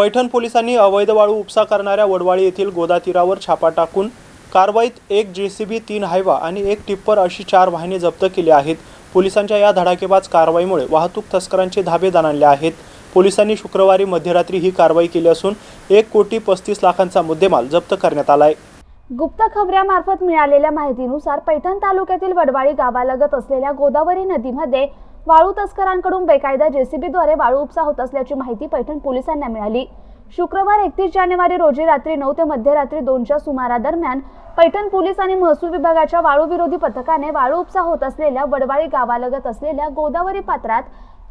पैठण पोलिसांनी अवैध वाळू उपसा करणाऱ्या वडवाळी येथील गोदातीरावर छापा टाकून कारवाईत एक जेसीबी तीन हायवा आणि एक टिप्पर अशी चार वाहने जप्त केली आहेत. पोलिसांच्या या धडाकेबाज कारवाईमुळे वाहतूक तस्करांचे धाबे दणाणले आहेत. पोलिसांनी शुक्रवारी मध्यरात्री ही कारवाई केली असून एक कोटी पस्तीस लाखांचा मुद्देमाल जप्त करण्यात आलाय. गुप्त खबऱ्यामार्फत मिळालेल्या माहितीनुसार पैठण तालुक्यातील वडवाळी गावालगत असलेल्या गोदावरी नदीमध्ये वाळू तस्करांकडून बेकायदा जेसीबीद्वारे वाळू उपसा होत असल्याची माहिती पैठण पोलिसांना मिळाली. शुक्रवार एकतीस जानेवारी रोजी रात्री नऊ ते मध्यरात्री दोनच्या सुमारादरम्यान पैठण पोलीस आणि महसूल विभागाच्या वाळू विरोधी पथकाने वाळू उपसा होत असलेल्या वडवाळी गावालगत असलेल्या गोदावरी पात्रात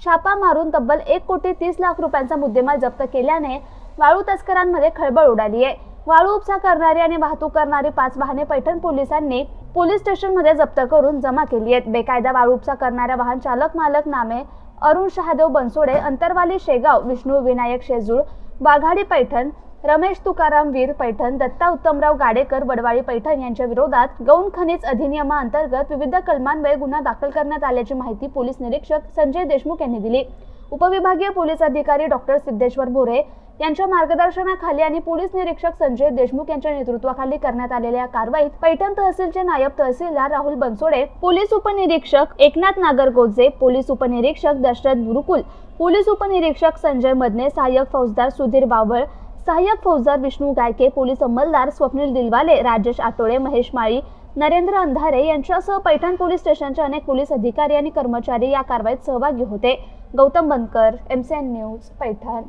छापा मारून तब्बल एक कोटी तीस लाख रुपयांचा मुद्देमाल जप्त केल्याने वाळू तस्करांमध्ये खळबळ उडाली आहे. वाळू उपसा करणारी आणि वाहतूक करणारी पाच वाहने पैठण पोलिसांनी पोलीस स्टेशनमध्ये जप्त करून जमा केली आहेत. बेकायदा वाळू उपसा करणाऱ्या वाहन चालक मालक नामे अरुण शहादेव बनसोडे अंतरवाली शेगाव विष्णू विनायक शेजूळ वाघाडी पैठण रमेश तुकाराम वीर पैठण दत्ता उत्तमराव गाडेकर वडवाळी पैठण यांच्या विरोधात गौण खनिज अधिनियमाअंतर्गत विविध कलमान्वये गुन्हा दाखल करण्यात आल्याची माहिती पोलीस निरीक्षक संजय देशमुख यांनी दिली. उपविभागीय पोलीस अधिकारी डॉक्टर सिद्धेश्वर भोरे यांच्या मार्गदर्शनाखाली आणि पोलीस निरीक्षक संजय देशमुख यांच्या नेतृत्वाखाली करण्यात आलेल्या या कारवाईत पैठण तहसीलचे नायब तहसीलदार राहुल बनसोडे पोलीस उपनिरीक्षक एकनाथ नागरगोजे पोलीस उपनिरीक्षक दशरथ गुरुकुल पोलीस उपनिरीक्षक संजय मदने सहाय्यक फौजदार सुधीर बावळ सहाय्यक फौजदार विष्णू गायके पोलीस अंमलदार स्वप्नील दिलवाले राजेश आटोळे महेश माळी नरेंद्र अंधारे यांच्यासह पैठण पोलीस स्टेशनचे अनेक पोलीस अधिकारी आणि कर्मचारी या कारवाईत सहभागी होते. Gautam Bankar MCN news Paithan.